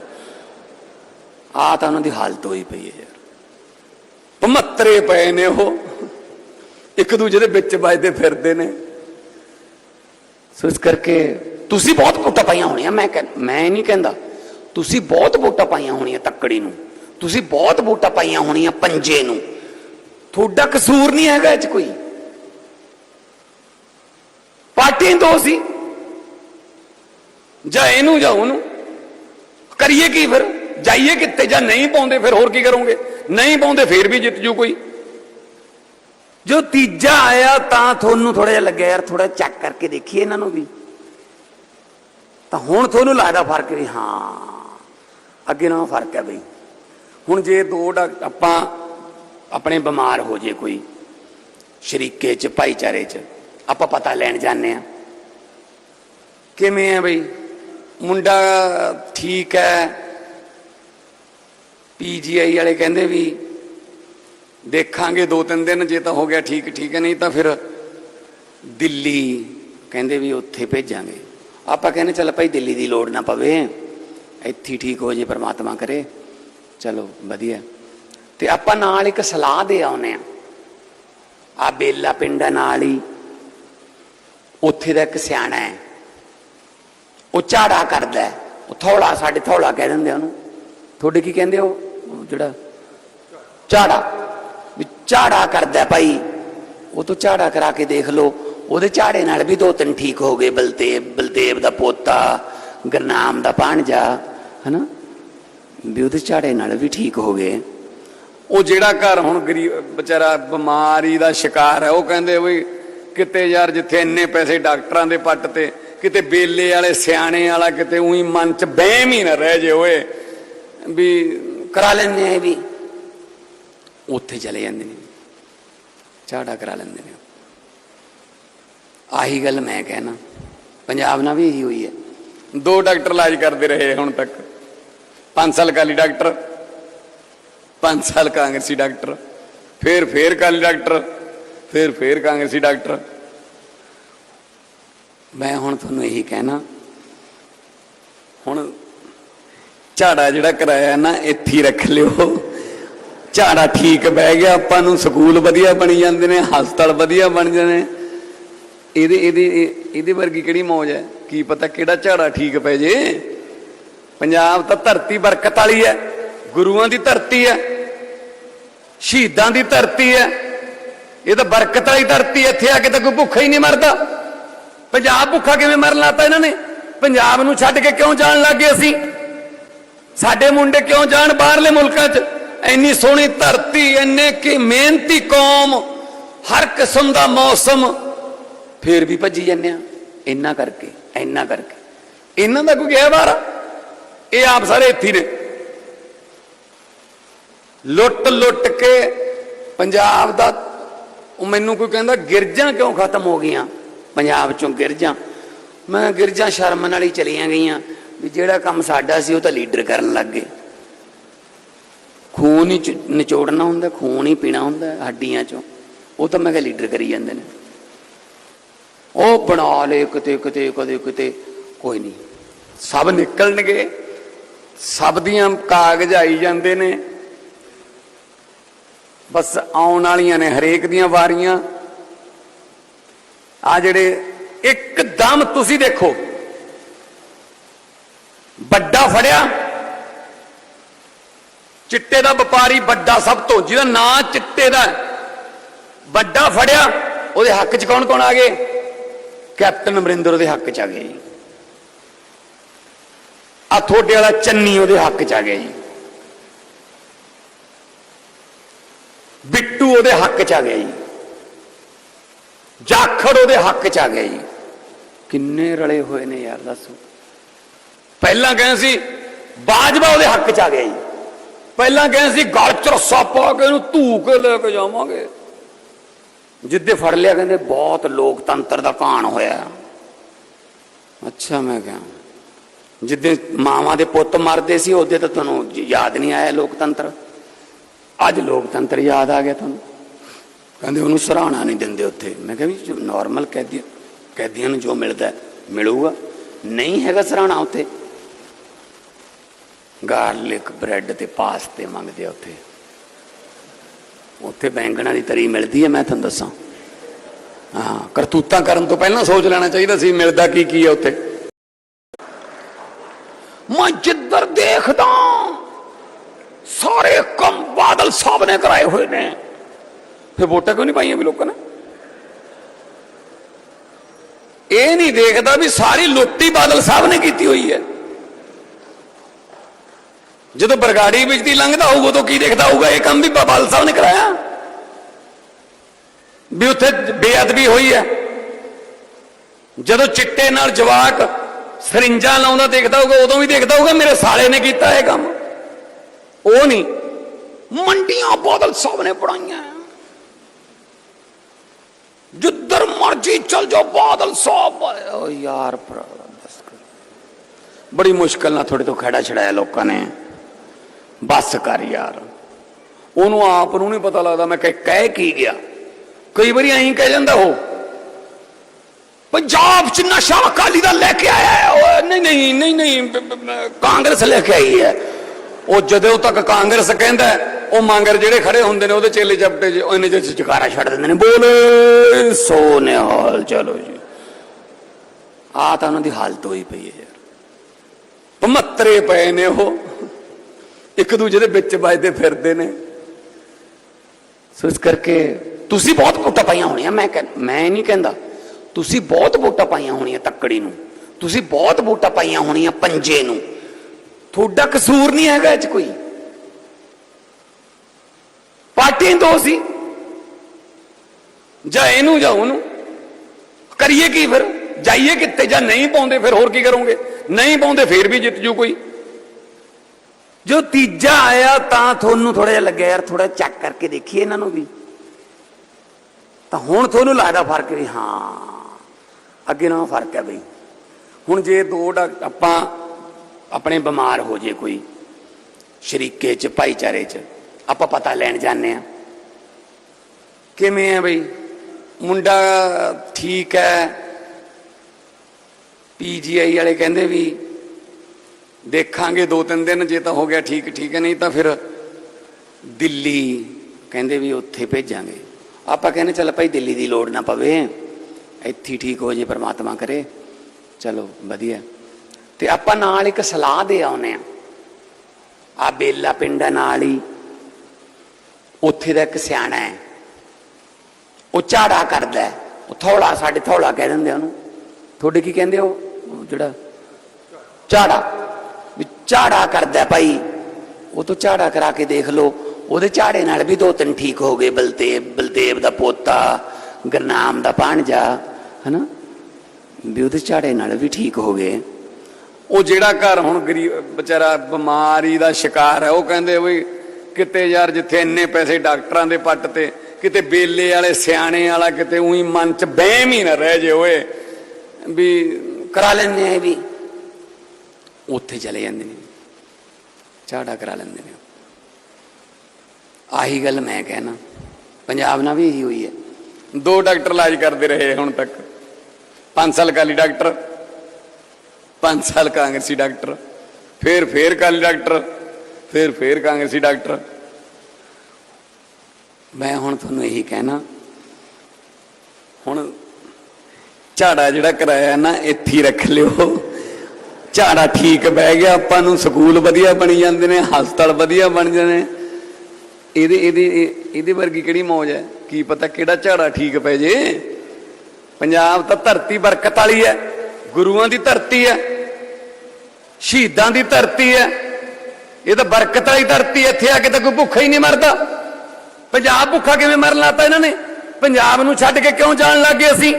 ਆ ਤਾਂ ਉਹਨਾਂ ਦੀ ਹਾਲਤ ਹੋਈ ਪਈ ਹੈ ਯਾਰ। ਪਮੱਤਰੇ ਪਏ ਨੇ ਉਹ। ਇੱਕ ਦੂਜੇ ਦੇ ਵਿੱਚ ਵੱਜਦੇ ਫਿਰਦੇ ਨੇ। ਸੋ ਇਸ ਕਰਕੇ ਤੁਸੀਂ ਬਹੁਤ ਵੋਟਾਂ ਪਾਈਆਂ ਹੋਣੀਆਂ, ਮੈਂ ਕਹਿ- ਮੈਂ ਨਹੀਂ ਕਹਿੰਦਾ, ਤੁਸੀਂ ਬਹੁਤ ਵੋਟਾਂ ਪਾਈਆਂ ਹੋਣੀਆਂ ਤੱਕੜੀ ਨੂੰ, ਤੁਸੀਂ ਬਹੁਤ ਵੋਟਾਂ ਪਾਈਆਂ ਹੋਣੀਆਂ ਪੰਜੇ ਨੂੰ। ਤੁਹਾਡਾ ਕਸੂਰ ਨਹੀਂ ਹੈਗਾ ਇਹ ਚ ਕੋਈ। ਪਾਰਟੀ ਦੋ ਸੀ। ਜਾਂ ਇਹਨੂੰ ਜਾਂ ਉਹਨੂੰ। ਕਰੀਏ ਕੀ ਫਿਰ? ਜਾਈਏ ਕਿੱਥੇ ਜਾਂ ਨਹੀਂ ਪਾਉਂਦੇ ਫਿਰ ਹੋਰ ਕੀ ਕਰੋਗੇ? ਨਹੀਂ ਪਾਉਂਦੇ ਫਿਰ ਵੀ ਜਿੱਤ ਜੂ ਕੋਈ। ਜੋ ਤੀਜਾ ਆਇਆ ਤਾਂ ਤੁਹਾਨੂੰ ਥੋੜਾ ਜਿਹਾ ਲੱਗਿਆ, ਯਾਰ ਥੋੜਾ ਚੈੱਕ ਕਰਕੇ ਦੇਖੀਏ ਇਹਨਾਂ ਨੂੰ ਵੀ। ਤਾਂ ਹੁਣ ਤੁਹਾਨੂੰ ਲੱਗਦਾ ਫ਼ਰਕ ਵੀ ਹਾਂ, ਅੱਗੇ ਨਾਲੋਂ ਫ਼ਰਕ ਹੈ ਬਈ। ਹੁਣ ਜੇ ਦੋ ਡਾਕ- ਆਪਾਂ ਆਪਣੇ ਬਿਮਾਰ ਹੋ ਜੇ ਕੋਈ, ਸ਼ਰੀਕੇ ਚ, ਭਾਈਚਾਰੇ ਚ, ਆਪਾਂ ਪਤਾ ਲੈਣ ਜਾਂਦੇ ਆ ਕਿਵੇਂ ਆ ਬਈ? ਮੁੰਡਾ ਠੀਕ ਹੈ ਪੀਜੀਆਈ ਵਾਲੇ ਕਹਿੰਦੇ ਵੀ ਦੇਖਾਂਗੇ ਦੋ ਤਿੰਨ ਦਿਨ, ਜੇ ਤਾਂ ਹੋ ਗਿਆ ਠੀਕ ਠੀਕ ਹੈ, ਨਹੀਂ ਤਾਂ ਫਿਰ ਦਿੱਲੀ ਕਹਿੰਦੇ ਵੀ ਉੱਥੇ ਭੇਜਾਂਗੇ। ਆਪਾਂ ਕਹਿੰਦੇ ਚੱਲ ਭਾਈ ਦਿੱਲੀ ਦੀ ਲੋੜ ਨਾ ਪਵੇ, ਇੱਥੇ ਠੀਕ ਹੋ ਜੇ, ਪ੍ਰਮਾਤਮਾ ਕਰੇ। ਚਲੋ, ਵਧੀਆ। ਤੇ ਆਪਾਂ ਨਾਲ ਇੱਕ ਸਲਾਹ ਦੇ ਆਉਨੇ ਆ ਆ ਬੇਲਾ ਪਿੰਡ ਹੈ ਨਾਲ ਹੀ। ਉੱਥੇ ਦਾ ਇੱਕ ਸਿਆਣਾ ਹੈ। ਉਹ ਝਾੜਾ ਕਰਦਾ ਹੈ। ਉਹ ਥੋੜਾ ਸਾਡੇ ਥੋੜਾ ਕਹਿ ਦਿੰਦੇ ਉਹਨੂੰ। ਤੁਹਾਡੇ ਕੀ ਕਹਿੰਦੇ ਹੋ ਉਹ ਜਿਹੜਾ ਝਾੜਾ। ਝਾੜਾ ਕਰਦਾ ਭਾਈ। ਉਹ ਤੋਂ ਝਾੜਾ ਕਰਾ ਕੇ ਦੇਖ ਲਓ। ਉਹਦੇ ਝਾੜੇ ਨਾਲ ਵੀ ਦੋ ਤਿੰਨ ਠੀਕ ਹੋ ਗਏ। ਬਲਦੇਵ ਬਲਦੇਵ ਦਾ ਪੋਤਾ ਗਰਨਾਮ ਦਾ ਭਾਣਜਾ ਹਨਾ? ਵੀ ਉਹਦੇ ਝਾੜੇ ਨਾਲ ਵੀ ਠੀਕ ਹੋ ਗਏ। ਉਹ ਜਿਹੜਾ ਘਰ ਹੁਣ ਗਰੀਬ ਵਿਚਾਰਾ ਬਿਮਾਰੀ ਦਾ ਸ਼ਿਕਾਰ ਹੈ ਉਹ ਕਹਿੰਦੇ ਵੀ ਕਿਤੇ ਯਾਰ ਜਿੱਥੇ ਇੰਨੇ ਪੈਸੇ ਡਾਕਟਰਾਂ ਦੇ ਪੱਟ ਤੇ ਕਿਤੇ ਬੇਲੇ ਵਾਲੇ ਸਿਆਣੇ ਵਾਲਾ ਕਿਤੇ ਉਹੀ ਮਨ ਚ ਵਹਿਮ ਹੀ ਨਾ ਰਹਿ ਜੇ ਓਏ। ਵੀ ਕਰਾ ਲੈਂਦੇ ਆ ਵੀ। ਉੱਥੇ ਚਲੇ ਜਾਂਦੇ ਨੇ। ਝਾੜਾ ਕਰਾ ਲੈਂਦੇ ਨੇ। ਆਹੀ ਗੱਲ ਮੈਂ ਕਹਿਣਾ। ਪੰਜਾਬ ਨਾਲ ਵੀ ਇਹੀ ਹੋਈ ਹੈ। ਦੋ ਡਾਕਟਰ ਇਲਾਜ ਕਰਦੇ ਰਹੇ ਹੁਣ ਤੱਕ। 5 ਸਾਲ ਕਾਲੀ ਡਾਕਟਰ 5 ਸਾਲ ਕਾਂਗਰਸੀ ਡਾਕਟਰ ਫਿਰ ਫਿਰ ਕਾਲੀ ਡਾਕਟਰ ਫਿਰ ਫਿਰ ਕਾਂਗਰਸੀ ਡਾਕਟਰ। ਮੈਂ ਹੁਣ ਤੁਹਾਨੂੰ ਇਹੀ ਕਹਿਣਾ। ਹੁਣ ਝਾੜਾ ਜਿਹੜਾ ਕਰਾਇਆ ਨਾ ਇੱਥੇ ਰੱਖ ਲਿਓ। ਝਾੜਾ ਠੀਕ ਬਹਿ ਗਿਆ, ਆਪਾਂ ਨੂੰ ਸਕੂਲ ਵਧੀਆ ਬਣੀ ਜਾਂਦੇ ਨੇ, ਹਸਪਤਾਲ ਵਧੀਆ ਬਣ ਜਾਂਦੇ ਨੇ। ਇਹਦੇ ਇਹਦੇ, ਇਹ- ਇਹਦੇ ਵਰਗੀ ਕਿਹੜੀ ਮੌਜ ਹੈ? ਕੀ ਪਤਾ ਕਿਹੜਾ ਝਾੜਾ ਠੀਕ ਪੈ ਜੇ? ਪੰਜਾਬ ਤਾਂ ਧਰਤੀ ਬਰਕਤ ਵਾਲੀ ਹੈ, ਗੁਰੂਆਂ ਦੀ ਧਰਤੀ ਹੈ, ਸ਼ਹੀਦਾਂ ਦੀ ਧਰਤੀ ਹੈ। ਇਹ ਤਾਂ ਬਰਕਤ ਵਾਲੀ ਧਰਤੀ ਇੱਥੇ ਆ ਕੇ ਤਾਂ ਕੋਈ ਭੁੱਖਾ ਹੀ ਨਹੀਂ ਮਰਦਾ। ਪੰਜਾਬ ਭੁੱਖਾ ਕਿਵੇਂ ਮਰਨ ਲਾਤਾ ਇਹਨਾਂ ਨੇ? ਪੰਜਾਬ ਨੂੰ ਛੱਡ ਕੇ ਕਿਉਂ ਜਾਣ ਲੱਗੇ ਅਸੀਂ? ਸਾਡੇ ਮੁੰਡੇ ਕਿਉਂ ਜਾਣ ਬਾਹਰਲੇ ਮੁਲਕਾਂ 'ਚ? ਇੰਨੀ ਸੋਹਣੀ ਧਰਤੀ, ਇੰਨੇ ਕੀ ਮਿਹਨਤੀ ਕੌਮ, ਹਰ ਕਿਸਮ ਦਾ ਮੌਸਮ, ਫੇਰ ਵੀ ਭੱਜੀ ਜਾਂਦੇ ਆ। ਇੰਨਾ ਕਰਕੇ ਇੰਨਾ ਕਰਕੇ। ਇਹਨਾਂ ਦਾ ਕੋਈ ਗਿਆ ਬਾਹਰ ਇਹ ਆਪ ਸਾਰੇ ਇੱਥੇ ਨੇ। ਲੁੱਟ ਲੁੱਟ ਕੇ ਪੰਜਾਬ ਦਾ ਮੈਨੂੰ ਕੋਈ ਕਹਿੰਦਾ ਗਿਰਜਾਂ ਕਿਉਂ ਖਤਮ ਹੋ ਗਈਆਂ? ਪੰਜਾਬ ਚੋਂ ਗਿਰਜਾਂ। ਮੈਂ ਗਿਰਜਾਂ ਸ਼ਰਮ ਨਾਲ ਹੀ ਚਲੀਆਂ ਗਈਆਂ। ਵੀ ਜਿਹੜਾ ਕੰਮ ਸਾਡਾ ਸੀ, ਉਹ ਤਾਂ ਲੀਡਰ ਕਰਨ ਲੱਗ ਗਏ। ਖੂਨ ਹੀ ਨਿਚੋੜਨਾ ਹੁੰਦਾ, ਖੂਨ ਹੀ ਪੀਣਾ ਹੁੰਦਾ, ਹੱਡੀਆਂ ਚੋਂ। ਉਹ ਤਾਂ ਮੈਂ ਕਿਹਾ ਲੀਡਰ ਕਰੀ ਜਾਂਦੇ ਨੇ। ਉਹ ਬਣਾ ਲੇ ਕਿਤੇ ਕਿਤੇ, ਕਦੇ ਕਿਤੇ, ਕੋਈ ਨਹੀਂ। ਸਭ ਨਿਕਲਣਗੇ। ਸਭ ਦੀਆਂ ਕਾਗਜ਼ ਆਈ ਜਾਂਦੇ ਨੇ। ਬਸ ਆਉਣ ਵਾਲੀਆਂ ਨੇ ਹਰੇਕ ਦੀਆਂ ਵਾਰੀਆਂ। ਆ ਜਿਹੜੇ ਇੱਕਦਮ ਤੁਸੀਂ ਦੇਖੋ। ਵੱਡਾ ਫੜਿਆ। ਚਿੱਟੇ ਦਾ ਵਪਾਰੀ ਵੱਡਾ ਸਭ ਤੋਂ, ਜਿਹਦਾ ਨਾਂ ਚਿੱਟੇ ਦਾ ਵੱਡਾ ਫੜਿਆ, ਉਹਦੇ ਹੱਕ 'ਚ ਕੌਣ ਕੌਣ ਆ ਗਏ? ਕੈਪਟਨ ਅਮਰਿੰਦਰ ਉਹਦੇ ਹੱਕ 'ਚ ਆ ਗਏ ਜੀ। ਆ ਥੋੜੇ ਵਾਲਾ ਚੰਨੀ ਉਹਦੇ ਹੱਕ 'ਚ ਆ ਗਿਆ ਜੀ। ਬਿੱਟੂ ਉਹਦੇ ਹੱਕ 'ਚ ਆ ਗਿਆ ਜੀ। ਜਾਖੜ ਉਹਦੇ ਹੱਕ 'ਚ ਆ ਗਿਆ ਜੀ। ਕਿੰਨੇ ਰਲੇ ਹੋਏ ਨੇ ਯਾਰ, ਦੱਸੋ। ਪਹਿਲਾਂ ਕਹਿੰਦੇ ਸੀ, ਬਾਜਵਾ ਉਹਦੇ ਹੱਕ 'ਚ ਆ ਗਿਆ ਜੀ। ਪਹਿਲਾਂ ਕਹਿੰਦੇ ਸੀ, ਗਲ 'ਚ ਰੱਸਾ ਪਾ ਕੇ ਇਹਨੂੰ ਧੂ ਕੇ ਲੈ ਕੇ ਜਾਵਾਂਗੇ। ਜਿੱਦੇ ਫੜ ਲਿਆ ਕਹਿੰਦੇ, ਬਹੁਤ ਲੋਕਤੰਤਰ ਦਾ ਕਾਣ ਹੋਇਆ। ਅੱਛਾ, ਮੈਂ ਕਿਹਾ, ਜਿੱਦੇ ਮਾਵਾਂ ਦੇ ਪੁੱਤ ਮਰਦੇ ਸੀ, ਉਹਦੇ ਤਾਂ ਤੁਹਾਨੂੰ ਯਾਦ ਨਹੀਂ ਆਇਆ ਲੋਕਤੰਤਰ? ਅੱਜ ਲੋਕਤੰਤਰ ਯਾਦ ਆ ਗਿਆ ਤੁਹਾਨੂੰ? ਕਹਿੰਦੇ, ਉਹਨੂੰ ਸਰਾਣਾ ਨਹੀਂ ਦਿੰਦੇ ਉੱਥੇ। ਮੈਂ ਕਿਹਾ ਵੀ ਨਾਰਮਲ ਕੈਦੀ, ਕੈਦੀਆਂ ਨੂੰ ਜੋ ਮਿਲਦਾ, ਮਿਲੂਗਾ। ਨਹੀਂ ਹੈਗਾ ਸਰਾਣਾ ਉੱਥੇ। ਗਾਰਲਿਕ ਬ੍ਰੈਡ ਤੇ ਪਾਸਤੇ ਮੰਗਦੇ ਆ ਉੱਥੇ। ਉੱਥੇ ਬੈਂਗਣਾ ਦੀ ਤਰੀ ਮਿਲਦੀ ਹੈ ਮੈਂ ਤੁਹਾਨੂੰ ਦੱਸਾਂ। ਹਾਂ, ਕਰਤੂਤਾਂ ਕਰਨ ਤੋਂ ਪਹਿਲਾਂ ਸੋਚ ਲੈਣਾ ਚਾਹੀਦਾ ਸੀ, ਮਿਲਦਾ ਕੀ ਕੀ ਹੈ ਉੱਥੇ। ਮੈਂ ਜਿੱਧਰ ਦੇਖਦਾ, ਸਾਰੇ ਕੰਮ ਬਾਦਲ ਸਾਹਿਬ ਨੇ ਕਰਾਏ ਹੋਏ ਨੇ। ਫਿਰ ਵੋਟਾਂ ਕਿਉਂ ਨਹੀਂ ਪਾਈਆਂ ਵੀ ਲੋਕਾਂ ਨੇ? ਇਹ ਨਹੀਂ ਦੇਖਦਾ ਵੀ ਸਾਰੀ ਲੁੱਟੀ ਬਾਦਲ ਸਾਹਿਬ ਨੇ ਕੀਤੀ ਹੋਈ ਹੈ। ਜਦੋਂ ਬਰਗਾੜੀ ਵਿੱਚ ਦੀ ਲੰਘਦਾ ਹੋਊਗਾ ਉਦੋਂ ਕੀ ਦੇਖਦਾ ਹੋਊਗਾ? ਇਹ ਕੰਮ ਵੀ ਬਾਦਲ ਸਾਹਿਬ ਨੇ ਕਰਾਇਆ। ਵੀ ਉੱਥੇ ਬੇਅਦਬੀ ਹੋਈ ਹੈ। ਜਦੋਂ ਚਿੱਟੇ ਨਾਲ ਜਵਾਕ ਸਰਿੰਜਾਂ ਲਾਉਂਦਾ ਦੇਖਦਾ ਹੋਊਗਾ, ਉਦੋਂ ਵੀ ਦੇਖਦਾ ਹੋਊਗਾ, ਮੇਰੇ ਸਾਲੇ ਨੇ ਕੀਤਾ ਇਹ ਕੰਮ। ਉਹ ਨਹੀਂ, ਮੰਡੀਆਂ ਬਾਦਲ ਸਾਹਿਬ ਨੇ ਬਣਾਈਆਂ। ਜਿੱਧਰ ਮਰਜ਼ੀ ਚਲ ਜਾਓ, ਬਾਦਲ ਸਾਹਿਬ। ਓ ਯਾਰ ਬੜੀ ਮੁਸ਼ਕਲ ਨਾਲ ਤੁਹਾਡੇ ਤੋਂ ਖੜਾ ਛੜਾਇਆ ਲੋਕਾਂ ਨੇ। ਬਸ ਕਰ ਯਾਰ। ਉਹਨੂੰ ਆਪ ਨੂੰ ਨਹੀਂ ਪਤਾ ਲੱਗਦਾ ਮੈਂ ਕਹਿ ਕਹਿ ਕੀ ਗਿਆ। ਕਈ ਵਾਰੀ ਐਂ ਕਹਿ ਜਾਂਦਾ ਉਹ। ਪੰਜਾਬ ਚ ਨਸ਼ਾ ਅਕਾਲੀ ਦਾ ਲੈ ਕੇ ਆਇਆ ਹੈ। ਨਹੀਂ ਨਹੀਂ ਨਹੀਂ ਨਹੀਂ ਕਾਂਗਰਸ ਲੈ ਕੇ ਆਈ ਹੈ। ਉਹ ਜਦੋਂ ਤੱਕ ਕਾਂਗਰਸ ਕਹਿੰਦਾ ਉਹ ਮੰਗਰ ਜਿਹੜੇ ਖੜੇ ਹੁੰਦੇ ਨੇ ਉਹਦੇ ਚੇਲੇ ਚਪਟੇ ਚ ਉਹਨੇ ਚ ਚਕਾਰਾ ਛੱਡ ਦਿੰਦੇ ਨੇ। ਬੋਲੇ, ਸੋਨੇ ਨਿਹਾਲ ਚਲੋ ਜੀ। ਆ ਤਾਂ ਉਹਨਾਂ ਦੀ ਹਾਲਤ ਹੋਈ ਪਈ ਹੈ ਯਾਰ। ਪਮੱਤਰੇ ਪਏ ਨੇ ਉਹ। ਇੱਕ ਦੂਜੇ ਦੇ ਵਿੱਚ ਵੱਜਦੇ ਫਿਰਦੇ ਨੇ। ਸੋ ਇਸ ਕਰਕੇ ਤੁਸੀਂ ਬਹੁਤ ਵੋਟਾਂ ਪਾਈਆਂ ਹੋਣੀਆਂ, ਮੈਂ ਕਹਿ- ਮੈਂ ਨਹੀਂ ਕਹਿੰਦਾ, ਤੁਸੀਂ ਬਹੁਤ ਵੋਟਾਂ ਪਾਈਆਂ ਹੋਣੀਆਂ ਤੱਕੜੀ ਨੂੰ, ਤੁਸੀਂ ਬਹੁਤ ਵੋਟਾਂ ਪਾਈਆਂ ਹੋਣੀਆਂ ਪੰਜੇ ਨੂੰ। ਤੁਹਾਡਾ ਕਸੂਰ ਨਹੀਂ ਹੈਗਾ ਇਹ ਚ ਕੋਈ। ਪਾਰਟੀ ਦੋ ਸੀ। ਜਾਂ ਇਹਨੂੰ ਜਾਂ ਉਹਨੂੰ। ਕਰੀਏ ਕੀ ਫਿਰ? ਜਾਈਏ ਕਿੱਥੇ ਜਾਂ ਨਹੀਂ ਪਾਉਂਦੇ ਫਿਰ ਹੋਰ ਕੀ ਕਰੋਗੇ? ਨਹੀਂ ਪਾਉਂਦੇ ਫਿਰ ਵੀ ਜਿੱਤ ਜੂ ਕੋਈ। ਜੋ ਤੀਜਾ ਆਇਆ ਤਾਂ ਤੁਹਾਨੂੰ ਥੋੜਾ ਜਿਹਾ ਲੱਗਿਆ, ਯਾਰ ਥੋੜਾ ਚੈੱਕ ਕਰਕੇ ਦੇਖੀਏ ਇਹਨਾਂ ਨੂੰ ਵੀ। ਤਾਂ ਹੁਣ ਤੁਹਾਨੂੰ ਲੱਗਦਾ ਫ਼ਰਕ ਵੀ ਹਾਂ, ਅੱਗੇ ਨਾਲੋਂ ਫ਼ਰਕ ਹੈ ਬਈ। ਹੁਣ ਜੇ ਦੋ ਡਾਕ- ਆਪਾਂ ਆਪਣੇ ਬਿਮਾਰ ਹੋ ਜੇ ਕੋਈ, ਸ਼ਰੀਕੇ ਚ, ਭਾਈਚਾਰੇ ਚ, ਆਪਾਂ ਪਤਾ ਲੈਣ ਜਾਂਦੇ ਆ ਕਿਵੇਂ ਆ ਬਈ? ਮੁੰਡਾ ਠੀਕ ਹੈ ਪੀਜੀਆਈ ਵਾਲੇ ਕਹਿੰਦੇ ਵੀ ਦੇਖਾਂਗੇ ਦੋ ਤਿੰਨ ਦਿਨ, ਜੇ ਤਾਂ ਹੋ ਗਿਆ ਠੀਕ ਠੀਕ ਹੈ, ਨਹੀਂ ਤਾਂ ਫਿਰ ਦਿੱਲੀ ਕਹਿੰਦੇ ਵੀ ਉੱਥੇ ਭੇਜਾਂਗੇ। ਆਪਾਂ ਕਹਿੰਦੇ ਚੱਲ ਭਾਈ ਦਿੱਲੀ ਦੀ ਲੋੜ ਨਾ ਪਵੇ, ਇੱਥੇ ਠੀਕ ਹੋ ਜੇ, ਪ੍ਰਮਾਤਮਾ ਕਰੇ। ਚਲੋ, ਵਧੀਆ। ਤੇ ਆਪਾਂ ਨਾਲ ਇੱਕ ਸਲਾਹ ਦੇ ਆਉਨੇ ਆ ਆ ਬੇਲਾ ਪਿੰਡ ਹੈ ਨਾਲ ਹੀ। ਉੱਥੇ ਦਾ ਇੱਕ ਸਿਆਣਾ ਹੈ। ਉਹ ਝਾੜਾ ਕਰਦਾ ਹੈ। ਉਹ ਥੋੜਾ ਸਾਡੇ ਥੋੜਾ ਕਹਿ ਦਿੰਦੇ ਉਹਨੂੰ। ਤੁਹਾਡੇ ਕੀ ਕਹਿੰਦੇ ਹੋ ਉਹ ਜਿਹੜਾ ਝਾੜਾ। ਝਾੜਾ ਕਰਦਾ ਭਾਈ। ਉਹ ਤੋਂ ਝਾੜਾ ਕਰਾ ਕੇ ਦੇਖ ਲਓ। ਉਹਦੇ ਝਾੜੇ ਨਾਲ ਵੀ ਦੋ ਤਿੰਨ ਠੀਕ ਹੋ ਗਏ। ਬਲਦੇਵ ਬਲਦੇਵ ਦਾ ਪੋਤਾ ਗਰਨਾਮ ਦਾ ਭਾਣਜਾ ਹਨਾ? ਵੀ ਉਹਦੇ ਝਾੜੇ ਨਾਲ ਵੀ ਠੀਕ ਹੋ ਗਏ। ਉਹ ਜਿਹੜਾ ਘਰ ਹੁਣ ਗਰੀਬ ਵਿਚਾਰਾ ਬਿਮਾਰੀ ਦਾ ਸ਼ਿਕਾਰ ਹੈ ਉਹ ਕਹਿੰਦੇ ਵੀ ਕਿਤੇ ਯਾਰ ਜਿੱਥੇ ਇੰਨੇ ਪੈਸੇ ਡਾਕਟਰਾਂ ਦੇ ਪੱਟ ਤੇ ਕਿਤੇ ਬੇਲੇ ਵਾਲੇ ਸਿਆਣੇ ਵਾਲਾ ਕਿਤੇ ਉਹੀ ਮਨ ਚ ਵਹਿਮ ਹੀ ਨਾ ਰਹਿ ਜੇ ਓਏ। ਵੀ ਕਰਾ ਲੈਂਦੇ ਆ ਵੀ। ਉੱਥੇ ਚਲੇ ਜਾਂਦੇ ਨੇ। ਝਾੜਾ ਕਰਾ ਲੈਂਦੇ ਨੇ। ਆਹੀ ਗੱਲ ਮੈਂ ਕਹਿਣਾ। ਪੰਜਾਬ ਨਾਲ ਵੀ ਇਹੀ ਹੋਈ ਹੈ। ਦੋ ਡਾਕਟਰ ਇਲਾਜ ਕਰਦੇ ਰਹੇ ਹੁਣ ਤੱਕ। 5 ਸਾਲ ਕਾਲੀ ਡਾਕਟਰ 5 ਸਾਲ ਕਾਂਗਰਸੀ ਡਾਕਟਰ ਫਿਰ ਫਿਰ ਕਾਲੀ ਡਾਕਟਰ ਫਿਰ ਫਿਰ ਕਾਂਗਰਸੀ ਡਾਕਟਰ। ਮੈਂ ਹੁਣ ਤੁਹਾਨੂੰ ਇਹੀ ਕਹਿਣਾ। ਹੁਣ ਝਾੜਾ ਜਿਹੜਾ ਕਰਾਇਆ ਨਾ ਇੱਥੇ ਰੱਖ ਲਿਓ। ਝਾੜਾ ਠੀਕ ਬਹਿ ਗਿਆ, ਆਪਾਂ ਨੂੰ ਸਕੂਲ ਵਧੀਆ ਬਣੀ ਜਾਂਦੇ ਨੇ, ਹਸਪਤਾਲ ਵਧੀਆ ਬਣ ਜਾਂਦੇ ਨੇ। ਇਹਦੇ ਇਹਦੇ, ਇਹ- ਇਹਦੇ ਵਰਗੀ ਕਿਹੜੀ ਮੌਜ ਹੈ? ਕੀ ਪਤਾ ਕਿਹੜਾ ਝਾੜਾ ਠੀਕ ਪੈ ਜੇ? ਪੰਜਾਬ ਤਾਂ ਧਰਤੀ ਬਰਕਤ ਵਾਲੀ ਹੈ, ਗੁਰੂਆਂ ਦੀ ਧਰਤੀ ਹੈ, ਸ਼ਹੀਦਾਂ ਦੀ ਧਰਤੀ ਹੈ। ਇਹ ਤਾਂ ਬਰਕਤ ਵਾਲੀ ਧਰਤੀ ਇੱਥੇ ਆ ਕੇ ਤਾਂ ਕੋਈ ਭੁੱਖਾ ਹੀ ਨਹੀਂ ਮਰਦਾ। ਪੰਜਾਬ ਭੁੱਖਾ ਕਿਵੇਂ ਮਰਨ ਲਾਤਾ ਇਹਨਾਂ ਨੇ? ਪੰਜਾਬ ਨੂੰ ਛੱਡ ਕੇ ਕਿਉਂ ਜਾਣ ਲੱਗੇ ਅਸੀਂ?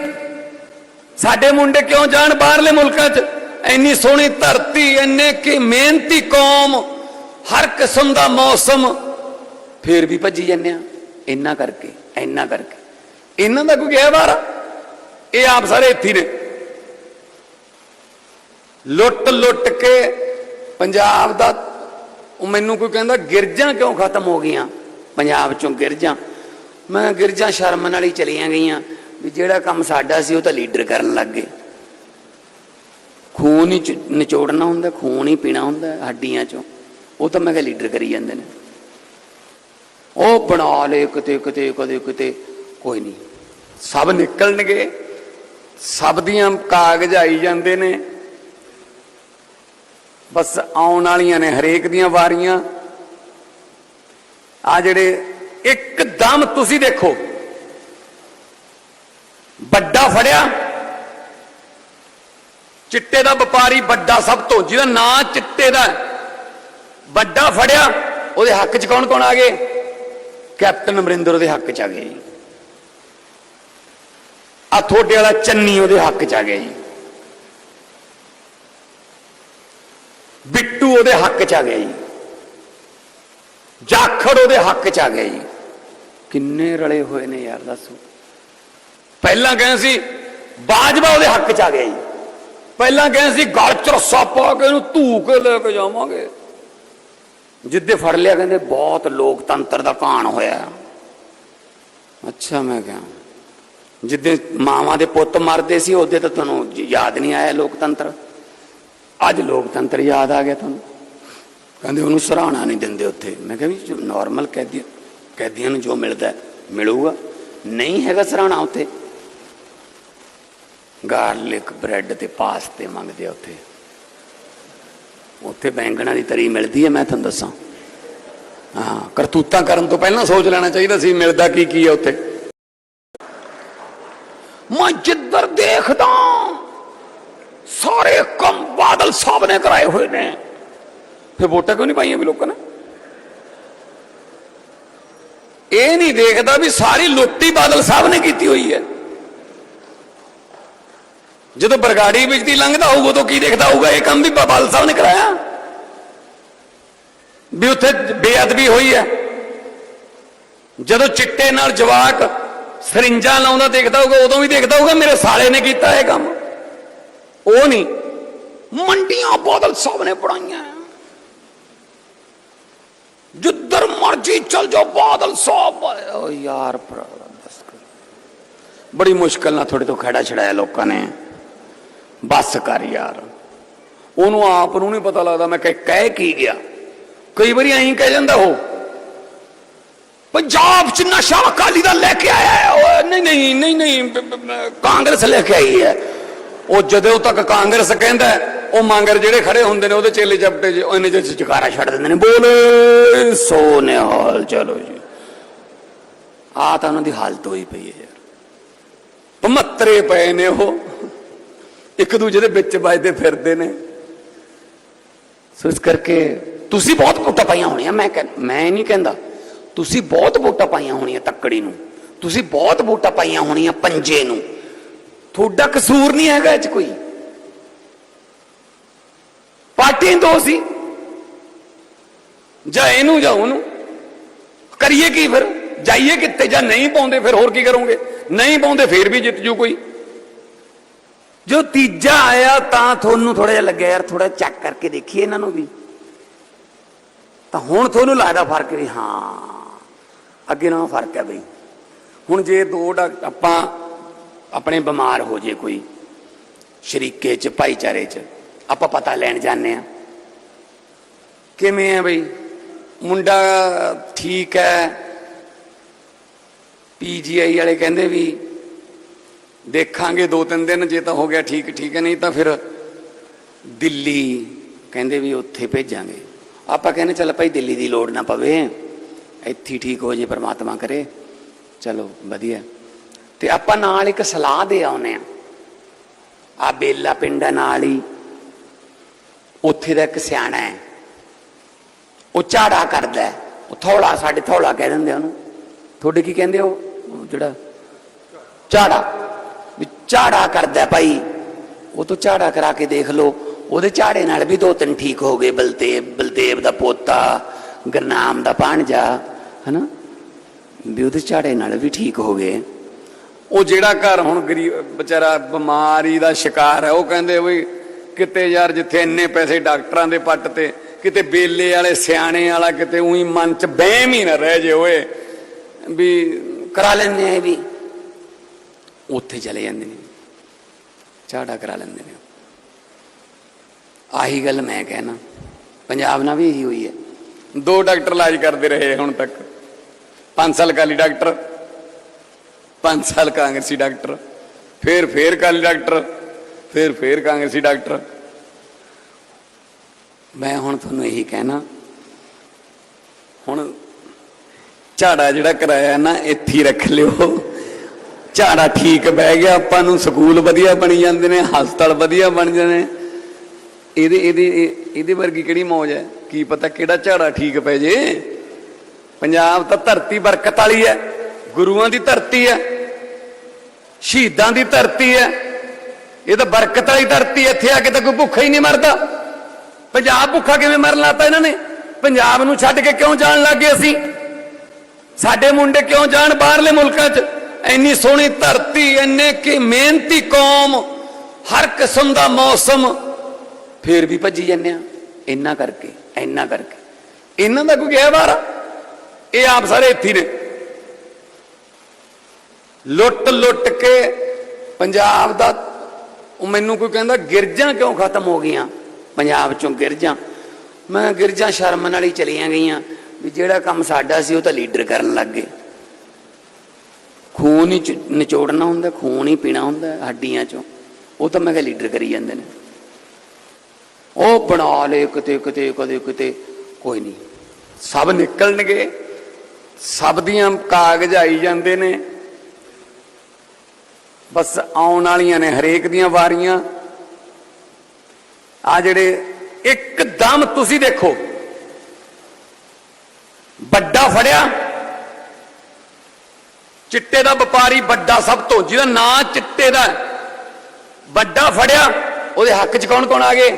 ਸਾਡੇ ਮੁੰਡੇ ਕਿਉਂ ਜਾਣ ਬਾਹਰਲੇ ਮੁਲਕਾਂ 'ਚ? ਇੰਨੀ ਸੋਹਣੀ ਧਰਤੀ, ਇੰਨੇ ਕੀ ਮਿਹਨਤੀ ਕੌਮ, ਹਰ ਕਿਸਮ ਦਾ ਮੌਸਮ, ਫੇਰ ਵੀ ਭੱਜੀ ਜਾਂਦੇ ਆ। ਇੰਨਾ ਕਰਕੇ ਇੰਨਾ ਕਰਕੇ। ਇਹਨਾਂ ਦਾ ਕੋਈ ਗਿਆ ਬਾਹਰ ਇਹ ਆਪ ਸਾਰੇ ਇੱਥੇ ਨੇ। ਲੁੱਟ ਲੁੱਟ ਕੇ ਪੰਜਾਬ ਦਾ, ਉਹ ਮੈਨੂੰ ਕੋਈ ਕਹਿੰਦਾ ਗਿਰਜਾਂ ਕਿਉਂ ਖਤਮ ਹੋ ਗਈਆਂ? ਪੰਜਾਬ ਚੋਂ ਗਿਰਜਾਂ। ਮੈਂ ਗਿਰਜਾਂ ਸ਼ਰਮ ਨਾਲ ਹੀ ਚਲੀਆਂ ਗਈਆਂ। ਵੀ ਜਿਹੜਾ ਕੰਮ ਸਾਡਾ ਸੀ, ਉਹ ਤਾਂ ਲੀਡਰ ਕਰਨ ਲੱਗ ਗਏ। ਖੂਨ ਹੀ ਨਿਚੋੜਨਾ ਹੁੰਦਾ, ਖੂਨ ਹੀ ਪੀਣਾ ਹੁੰਦਾ, ਹੱਡੀਆਂ ਚੋਂ। ਉਹ ਤਾਂ ਮੈਂ ਕਿਹਾ ਲੀਡਰ ਕਰੀ ਜਾਂਦੇ ਨੇ। ਉਹ ਬਣਾ ਲੇ ਕਿਤੇ ਕਿਤੇ, ਕਦੇ ਕਿਤੇ, ਕੋਈ ਨਹੀਂ। ਸਭ ਨਿਕਲਣਗੇ। ਸਭ ਦੀਆਂ ਕਾਗਜ਼ ਆਈ ਜਾਂਦੇ ਨੇ। ਬਸ ਆਉਣ ਵਾਲੀਆਂ ਨੇ ਹਰੇਕ ਦੀਆਂ ਵਾਰੀਆਂ। ਆ ਜਿਹੜੇ ਇੱਕਦਮ ਤੁਸੀਂ ਦੇਖੋ। ਵੱਡਾ ਫੜਿਆ। ਚਿੱਟੇ ਦਾ ਵਪਾਰੀ ਵੱਡਾ ਸਭ ਤੋਂ, ਜਿਹਦਾ ਨਾਂ ਚਿੱਟੇ ਦਾ ਵੱਡਾ ਫੜਿਆ, ਉਹਦੇ ਹੱਕ 'ਚ ਕੌਣ ਕੌਣ ਆ ਗਏ? ਕੈਪਟਨ ਅਮਰਿੰਦਰ ਉਹਦੇ ਹੱਕ 'ਚ ਆ ਗਏ ਜੀ। ਆ ਥੋੜੇ ਵਾਲਾ ਚੰਨੀ ਉਹਦੇ ਹੱਕ 'ਚ ਆ ਗਿਆ ਜੀ। ਬਿੱਟੂ ਉਹਦੇ ਹੱਕ 'ਚ ਆ ਗਿਆ ਜੀ। ਜਾਖੜ ਉਹਦੇ ਹੱਕ 'ਚ ਆ ਗਿਆ ਜੀ। ਕਿੰਨੇ ਰਲੇ ਹੋਏ ਨੇ ਯਾਰ, ਦੱਸੋ। ਪਹਿਲਾਂ ਕਹਿੰਦੇ ਸੀ, ਬਾਜਵਾ ਉਹਦੇ ਹੱਕ 'ਚ ਆ ਗਿਆ ਜੀ। ਪਹਿਲਾਂ ਕਹਿੰਦੇ ਸੀ, ਗਲ 'ਚ ਰੱਸਾ ਪਾ ਕੇ ਇਹਨੂੰ ਧੂ ਕੇ ਲੈ ਕੇ ਜਾਵਾਂਗੇ। ਜਿੱਦੇ ਫੜ ਲਿਆ ਕਹਿੰਦੇ, ਬਹੁਤ ਲੋਕਤੰਤਰ ਦਾ ਕਾਣ ਹੋਇਆ। ਅੱਛਾ, ਮੈਂ ਕਿਹਾ, ਜਿੱਦੇ ਮਾਵਾਂ ਦੇ ਪੁੱਤ ਮਰਦੇ ਸੀ, ਉਹਦੇ ਤਾਂ ਤੁਹਾਨੂੰ ਯਾਦ ਨਹੀਂ ਆਇਆ ਲੋਕਤੰਤਰ? ਅੱਜ ਲੋਕਤੰਤਰ ਯਾਦ ਆ ਗਿਆ ਤੁਹਾਨੂੰ? ਕਹਿੰਦੇ, ਉਹਨੂੰ ਸਰਾਹਣਾ ਨਹੀਂ ਦਿੰਦੇ ਉੱਥੇ। ਮੈਂ ਕਿਹਾ ਵੀ ਨਾਰਮਲ ਕੈਦੀ, ਕੈਦੀਆਂ ਨੂੰ ਜੋ ਮਿਲਦਾ, ਮਿਲੂਗਾ। ਨਹੀਂ ਹੈਗਾ ਸਰਾਹਣਾ ਉੱਥੇ। ਗਾਰਲਿਕ ਬ੍ਰੈਡ ਤੇ ਪਾਸਤੇ ਮੰਗਦੇ ਆ ਉੱਥੇ। ਉੱਥੇ ਬੈਂਗਣਾ ਦੀ ਤਰੀ ਮਿਲਦੀ ਹੈ ਮੈਂ ਤੁਹਾਨੂੰ ਦੱਸਾਂ। ਹਾਂ, ਕਰਤੂਤਾਂ ਕਰਨ ਤੋਂ ਪਹਿਲਾਂ ਸੋਚ ਲੈਣਾ ਚਾਹੀਦਾ ਸੀ, ਮਿਲਦਾ ਕੀ ਕੀ ਹੈ ਉੱਥੇ। ਮੈਂ ਜਿੱਧਰ ਦੇਖਦਾ, ਸਾਰੇ ਕੰਮ ਬਾਦਲ ਸਾਹਿਬ ਨੇ ਕਰਾਏ ਹੋਏ ਨੇ। ਫਿਰ ਵੋਟਾਂ ਕਿਉਂ ਨਹੀਂ ਪਾਈਆਂ ਵੀ ਲੋਕਾਂ ਨੇ? ਇਹ ਨਹੀਂ ਦੇਖਦਾ ਵੀ ਸਾਰੀ ਲੁੱਟੀ ਬਾਦਲ ਸਾਹਿਬ ਨੇ ਕੀਤੀ ਹੋਈ ਹੈ। ਜਦੋਂ ਬਰਗਾੜੀ ਵਿੱਚ ਦੀ ਲੰਘਦਾ ਹੋਊਗਾ ਉਦੋਂ ਕੀ ਦੇਖਦਾ ਹੋਊਗਾ? ਇਹ ਕੰਮ ਵੀ ਬਾਦਲ ਸਾਹਿਬ ਨੇ ਕਰਾਇਆ। ਵੀ ਉੱਥੇ ਬੇਅਦਬੀ ਹੋਈ ਹੈ। ਜਦੋਂ ਚਿੱਟੇ ਨਾਲ ਜਵਾਕ ਸਰਿੰਜਾਂ ਲਾਉਂਦਾ ਦੇਖਦਾ ਹੋਊਗਾ, ਉਦੋਂ ਵੀ ਦੇਖਦਾ ਹੋਊਗਾ, ਮੇਰੇ ਸਾਲੇ ਨੇ ਕੀਤਾ ਇਹ ਕੰਮ। ਉਹ ਨਹੀਂ, ਮੰਡੀਆਂ ਬਾਦਲ ਸਾਹਿਬ ਨੇ ਬਣਾਈਆਂ। ਜਿੱਧਰ ਮਰਜ਼ੀ ਚਲ ਜਾਓ, ਬਾਦਲ ਸਾਹਿਬ। ਓ ਯਾਰ ਬੜੀ ਮੁਸ਼ਕਲ ਨਾਲ ਤੁਹਾਡੇ ਤੋਂ ਖੜਾ ਛੜਾਇਆ ਲੋਕਾਂ ਨੇ। ਬੱਸ ਕਰ ਯਾਰ। ਉਹਨੂੰ ਆਪ ਨੂੰ ਨਹੀਂ ਪਤਾ ਲੱਗਦਾ ਮੈਂ ਕਹਿ ਕਹਿ ਕੀ ਗਿਆ। ਕਈ ਵਾਰੀ ਐਂ ਕਹਿ ਜਾਂਦਾ ਉਹ। ਪੰਜਾਬ ਚ ਨਸ਼ਾ ਅਕਾਲੀ ਦਾ ਲੈ ਕੇ ਆਇਆ ਹੈ। ਨਹੀਂ ਨਹੀਂ ਨਹੀਂ ਨਹੀਂ ਕਾਂਗਰਸ ਲੈ ਕੇ ਆਈ ਹੈ। ਉਹ ਜਦੋਂ ਤੱਕ ਕਾਂਗਰਸ ਕਹਿੰਦਾ ਉਹ ਮੰਗਰ ਜਿਹੜੇ ਖੜੇ ਹੁੰਦੇ ਨੇ, ਉਹਦੇ ਚੇਲੇ ਚਪਟੇ ਚ ਉਹਨੇ ਚ ਚਕਾਰਾ ਛੱਡ ਦਿੰਦੇ ਨੇ। ਬੋਲੇ, ਸੋਨੇ ਨਿਹਾਲ ਚਲੋ ਜੀ। ਆ ਤਾਂ ਉਹਨਾਂ ਦੀ ਹਾਲਤ ਹੋਈ ਪਈ ਹੈ ਯਾਰ। ਪਮੱਤਰੇ ਪਏ ਨੇ ਉਹ। ਇੱਕ ਦੂਜੇ ਦੇ ਵਿੱਚ ਵੱਜਦੇ ਫਿਰਦੇ ਨੇ। ਸੋ ਇਸ ਕਰਕੇ ਤੁਸੀਂ ਬਹੁਤ ਵੋਟਾਂ ਪਾਈਆਂ ਹੋਣੀਆਂ, ਮੈਂ ਕਹਿ- ਮੈਂ ਨਹੀਂ ਕਹਿੰਦਾ, ਤੁਸੀਂ ਬਹੁਤ ਵੋਟਾਂ ਪਾਈਆਂ ਹੋਣੀਆਂ ਤੱਕੜੀ ਨੂੰ, ਤੁਸੀਂ ਬਹੁਤ ਵੋਟਾਂ ਪਾਈਆਂ ਹੋਣੀਆਂ ਪੰਜੇ ਨੂੰ। ਤੁਹਾਡਾ ਕਸੂਰ ਨਹੀਂ ਹੈਗਾ ਇਹ ਚ ਕੋਈ। ਪਾਰਟੀ ਦੋ ਸੀ। ਜਾਂ ਇਹਨੂੰ ਜਾਂ ਉਹਨੂੰ। ਕਰੀਏ ਕੀ ਫਿਰ? ਜਾਈਏ ਕਿੱਥੇ ਜਾਂ ਨਹੀਂ ਪਾਉਂਦੇ ਫਿਰ ਹੋਰ ਕੀ ਕਰੋਗੇ? ਨਹੀਂ ਪਾਉਂਦੇ ਫਿਰ ਵੀ ਜਿੱਤ ਜੂ ਕੋਈ। ਜੋ ਤੀਜਾ ਆਇਆ ਤਾਂ ਤੁਹਾਨੂੰ ਥੋੜਾ ਜਿਹਾ ਲੱਗਿਆ, ਯਾਰ ਥੋੜਾ ਚੈੱਕ ਕਰਕੇ ਦੇਖੀਏ ਇਹਨਾਂ ਨੂੰ ਵੀ। ਤਾਂ ਹੁਣ ਤੁਹਾਨੂੰ ਲੱਗਦਾ ਫ਼ਰਕ ਵੀ ਹਾਂ, ਅੱਗੇ ਨਾਲੋਂ ਫ਼ਰਕ ਹੈ ਬਈ। ਹੁਣ ਜੇ ਦੋ ਡਾਕ- ਆਪਾਂ ਆਪਣੇ ਬਿਮਾਰ ਹੋ ਜੇ ਕੋਈ, ਸ਼ਰੀਕੇ ਚ, ਭਾਈਚਾਰੇ ਚ, ਆਪਾਂ ਪਤਾ ਲੈਣ ਜਾਂਦੇ ਆ ਕਿਵੇਂ ਆ ਬਈ? ਮੁੰਡਾ ਠੀਕ ਹੈ ਪੀਜੀਆਈ ਵਾਲੇ ਕਹਿੰਦੇ ਵੀ ਦੇਖਾਂਗੇ ਦੋ ਤਿੰਨ ਦਿਨ, ਜੇ ਤਾਂ ਹੋ ਗਿਆ ਠੀਕ ਠੀਕ ਹੈ, ਨਹੀਂ ਤਾਂ ਫਿਰ ਦਿੱਲੀ ਕਹਿੰਦੇ ਵੀ ਉੱਥੇ ਭੇਜਾਂਗੇ। ਆਪਾਂ ਕਹਿੰਦੇ ਚੱਲ ਭਾਈ ਦਿੱਲੀ ਦੀ ਲੋੜ ਨਾ ਪਵੇ, ਇੱਥੇ ਠੀਕ ਹੋ ਜੇ, ਪ੍ਰਮਾਤਮਾ ਕਰੇ। ਚਲੋ, ਵਧੀਆ। ਤੇ ਆਪਾਂ ਨਾਲ ਇੱਕ ਸਲਾਹ ਦੇ ਆਉਨੇ ਆ ਆ ਬੇਲਾ ਪਿੰਡ ਹੈ ਨਾਲ ਹੀ। ਉੱਥੇ ਦਾ ਇੱਕ ਸਿਆਣਾ ਹੈ। ਉਹ ਝਾੜਾ ਕਰਦਾ ਹੈ। ਉਹ ਥੋੜਾ ਸਾਡੇ ਥੋੜਾ ਕਹਿ ਦਿੰਦੇ ਉਹਨੂੰ। ਤੁਹਾਡੇ ਕੀ ਕਹਿੰਦੇ ਹੋ ਉਹ ਜਿਹੜਾ ਝਾੜਾ। ਝਾੜਾ ਕਰਦਾ ਭਾਈ। ਉਹ ਤੋਂ ਝਾੜਾ ਕਰਾ ਕੇ ਦੇਖ ਲਓ। ਉਹਦੇ ਝਾੜੇ ਨਾਲ ਵੀ ਦੋ ਤਿੰਨ ਠੀਕ ਹੋ ਗਏ। ਬਲਦੇਵ ਬਲਦੇਵ ਦਾ ਪੋਤਾ ਗਰਨਾਮ ਦਾ ਭਾਣਜਾ ਹਨਾ? ਵੀ ਉਹਦੇ ਝਾੜੇ ਨਾਲ ਵੀ ਠੀਕ ਹੋ ਗਏ। ਉਹ ਜਿਹੜਾ ਘਰ ਹੁਣ ਗਰੀਬ ਵਿਚਾਰਾ ਬਿਮਾਰੀ ਦਾ ਸ਼ਿਕਾਰ ਹੈ ਉਹ ਕਹਿੰਦੇ ਵੀ ਕਿਤੇ ਯਾਰ ਜਿੱਥੇ ਇੰਨੇ ਪੈਸੇ ਡਾਕਟਰਾਂ ਦੇ ਪੱਟ ਤੇ ਕਿਤੇ ਬੇਲੇ ਵਾਲੇ ਸਿਆਣੇ ਵਾਲਾ ਕਿਤੇ ਉਹੀ ਮਨ ਚ ਵਹਿਮ ਹੀ ਨਾ ਰਹਿ ਜੇ ਓਏ। ਵੀ ਕਰਾ ਲੈਂਦੇ ਆ ਵੀ। ਉੱਥੇ ਚਲੇ ਜਾਂਦੇ ਨੇ। ਝਾੜਾ ਕਰਾ ਲੈਂਦੇ ਨੇ। ਆਹੀ ਗੱਲ ਮੈਂ ਕਹਿਣਾ। ਪੰਜਾਬ ਨਾਲ ਵੀ ਇਹੀ ਹੋਈ ਹੈ। ਦੋ ਡਾਕਟਰ ਇਲਾਜ ਕਰਦੇ ਰਹੇ ਹੁਣ ਤੱਕ। 5 ਸਾਲ ਕਾਲੀ ਡਾਕਟਰ 5 ਸਾਲ ਕਾਂਗਰਸੀ ਡਾਕਟਰ ਫਿਰ ਫੇਰ ਕਾਲੀ ਡਾਕਟਰ ਫਿਰ ਫੇਰ ਕਾਂਗਰਸੀ ਡਾਕਟਰ। ਮੈਂ ਹੁਣ ਤੁਹਾਨੂੰ ਇਹੀ ਕਹਿਣਾ। ਹੁਣ ਝਾੜਾ ਜਿਹੜਾ ਕਰਾਇਆ ਨਾ ਇੱਥੇ ਰੱਖ ਲਿਓ। ਝਾੜਾ ਠੀਕ ਬਹਿ ਗਿਆ, ਆਪਾਂ ਨੂੰ ਸਕੂਲ ਵਧੀਆ ਬਣੀ ਜਾਂਦੇ ਨੇ, ਹਸਪਤਾਲ ਵਧੀਆ ਬਣ ਜਾਂਦੇ ਨੇ। ਇਹਦੇ ਇਹਦੇ, ਇਹ- ਇਹਦੇ ਵਰਗੀ ਕਿਹੜੀ ਮੌਜ ਹੈ? ਕੀ ਪਤਾ ਕਿਹੜਾ ਝਾੜਾ ਠੀਕ ਪੈ ਜੇ? ਪੰਜਾਬ ਤਾਂ ਧਰਤੀ ਬਰਕਤ ਵਾਲੀ ਹੈ, ਗੁਰੂਆਂ ਦੀ ਧਰਤੀ ਹੈ, ਸ਼ਹੀਦਾਂ ਦੀ ਧਰਤੀ ਹੈ। ਇਹ ਤਾਂ ਬਰਕਤ ਵਾਲੀ ਧਰਤੀ ਇੱਥੇ ਆ ਕੇ ਤਾਂ ਕੋਈ ਭੁੱਖਾ ਹੀ ਨਹੀਂ ਮਰਦਾ। ਪੰਜਾਬ ਭੁੱਖਾ ਕਿਵੇਂ ਮਰਨ ਲੱਗਾ ਇਹਨਾਂ ਨੇ? ਪੰਜਾਬ ਨੂੰ ਛੱਡ ਕੇ ਕਿਉਂ ਜਾਣ ਲੱਗੇ ਅਸੀਂ? ਸਾਡੇ ਮੁੰਡੇ ਕਿਉਂ ਜਾਣ ਬਾਹਰਲੇ ਮੁਲਕਾਂ 'ਚ? ਇੰਨੀ ਸੋਹਣੀ ਧਰਤੀ, ਇੰਨੇ ਕੀ ਮਿਹਨਤੀ ਕੌਮ, ਹਰ ਕਿਸਮ ਦਾ ਮੌਸਮ, ਫੇਰ ਵੀ ਭੱਜੀ ਜਾਂਦੇ ਆ। ਇੰਨਾ ਕਰਕੇ ਇੰਨਾ ਕਰਕੇ। ਇਹਨਾਂ ਦਾ ਕੋਈ ਗਿਆ ਬਾਹਰ ਇਹ ਆਪ ਸਾਰੇ ਇੱਥੇ ਨੇ। ਲੁੱਟ ਲੁੱਟ ਕੇ ਪੰਜਾਬ ਦਾ, ਉਹ ਮੈਨੂੰ ਕੋਈ ਕਹਿੰਦਾ ਗਿਰਜਾਂ ਕਿਉਂ ਖਤਮ ਹੋ ਗਈਆਂ? ਪੰਜਾਬ ਚੋਂ ਗਿਰਜਾਂ। ਮੈਂ ਗਿਰਜਾਂ ਸ਼ਰਮ ਨਾਲ ਹੀ ਚਲੀਆਂ ਗਈਆਂ। ਵੀ ਜਿਹੜਾ ਕੰਮ ਸਾਡਾ ਸੀ, ਉਹ ਤਾਂ ਲੀਡਰ ਕਰਨ ਲੱਗ ਗਏ। ਖੂਨ ਹੀ ਨਿਚੋੜਨਾ ਹੁੰਦਾ, ਖੂਨ ਹੀ ਪੀਣਾ ਹੁੰਦਾ, ਹੱਡੀਆਂ ਚੋਂ। ਉਹ ਤਾਂ ਮੈਂ ਕਿਹਾ ਲੀਡਰ ਕਰੀ ਜਾਂਦੇ ਨੇ। ਉਹ ਬਣਾ ਲੇ ਕਿਤੇ ਕਿਤੇ, ਕਦੇ ਕਿਤੇ, ਕੋਈ ਨਹੀਂ। ਸਭ ਨਿਕਲਣਗੇ। ਸਭ ਦੀਆਂ ਕਾਗਜ਼ ਆਈ ਜਾਂਦੇ ਨੇ। ਬਸ ਆਉਣ ਵਾਲੀਆਂ ਨੇ ਹਰੇਕ ਦੀਆਂ ਵਾਰੀਆਂ। ਆ ਜਿਹੜੇ ਇੱਕਦਮ ਤੁਸੀਂ ਦੇਖੋ। ਵੱਡਾ ਫੜਿਆ। ਚਿੱਟੇ ਦਾ ਵਪਾਰੀ ਵੱਡਾ ਸਭ ਤੋਂ, ਜਿਹਦਾ ਨਾਂ ਚਿੱਟੇ ਦਾ ਵੱਡਾ ਫੜਿਆ, ਉਹਦੇ ਹੱਕ 'ਚ ਕੌਣ ਕੌਣ ਆ ਗਏ?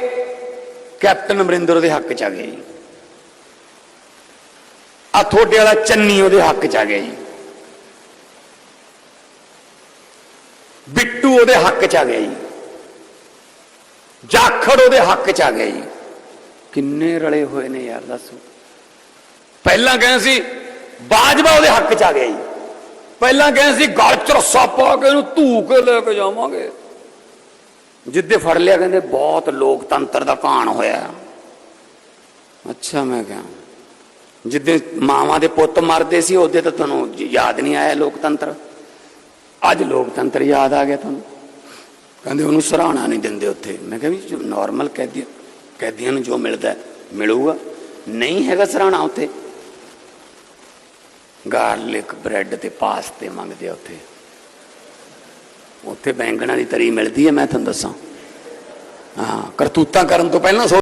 ਕੈਪਟਨ ਅਮਰਿੰਦਰ ਉਹਦੇ ਹੱਕ 'ਚ ਆ ਗਏ ਜੀ। ਆ ਤੁਹਾਡੇ ਵਾਲਾ ਚੰਨੀ ਉਹਦੇ ਹੱਕ 'ਚ ਆ ਗਿਆ ਜੀ। ਬਿੱਟੂ ਉਹਦੇ ਹੱਕ 'ਚ ਆ ਗਿਆ ਜੀ। ਜਾਖੜ ਉਹਦੇ ਹੱਕ 'ਚ ਆ ਗਿਆ ਜੀ। ਕਿੰਨੇ ਰਲੇ ਹੋਏ ਨੇ ਯਾਰ, ਦੱਸੋ। ਪਹਿਲਾਂ ਕਹਿੰਦੇ ਸੀ, ਬਾਜਵਾ ਉਹਦੇ ਹੱਕ 'ਚ ਆ ਗਿਆ ਜੀ। ਪਹਿਲਾਂ ਕਹਿੰਦੇ ਸੀ, ਗਲ 'ਚ ਰੱਸਾ ਪਾ ਕੇ ਇਹਨੂੰ ਧੂ ਕੇ ਲੈ ਕੇ ਜਾਵਾਂਗੇ। ਜਿੱਦੇ ਫੜ ਲਿਆ ਕਹਿੰਦੇ, ਬਹੁਤ ਲੋਕਤੰਤਰ ਦਾ ਕਾਣ ਹੋਇਆ। ਅੱਛਾ, ਮੈਂ ਕਿਹਾ, ਜਿੱਦੇ ਮਾਵਾਂ ਦੇ ਪੁੱਤ ਮਰਦੇ ਸੀ, ਉਹਦੇ ਤਾਂ ਤੁਹਾਨੂੰ ਯਾਦ ਨਹੀਂ ਆਇਆ ਲੋਕਤੰਤਰ? ਅੱਜ ਲੋਕਤੰਤਰ ਯਾਦ ਆ ਗਿਆ ਤੁਹਾਨੂੰ? ਕਹਿੰਦੇ, ਉਹਨੂੰ ਸਰਾਣਾ ਨਹੀਂ ਦਿੰਦੇ ਉੱਥੇ। ਮੈਂ ਕਿਹਾ, ਵੀ ਨਾਰਮਲ ਕੈਦੀ, ਕੈਦੀਆਂ ਨੂੰ ਜੋ ਮਿਲਦਾ ਮਿਲੂਗਾ। ਨਹੀਂ ਹੈਗਾ ਸਰਾਣਾ ਉੱਥੇ। ਗਾਰਲਿਕ ਬ੍ਰੈਡ ਤੇ ਪਾਸਤੇ ਮੰਗਦੇ ਆ ਉੱਥੇ। ਉੱਥੇ ਬੈਂਗਣਾ ਦੀ ਤਰੀ ਮਿਲਦੀ ਹੈ ਮੈਂ ਤੁਹਾਨੂੰ ਦੱਸਾਂ। ਹਾਂ, ਕਰਤੂਤਾਂ ਕਰਨ ਤੋਂ ਪਹਿਲਾਂ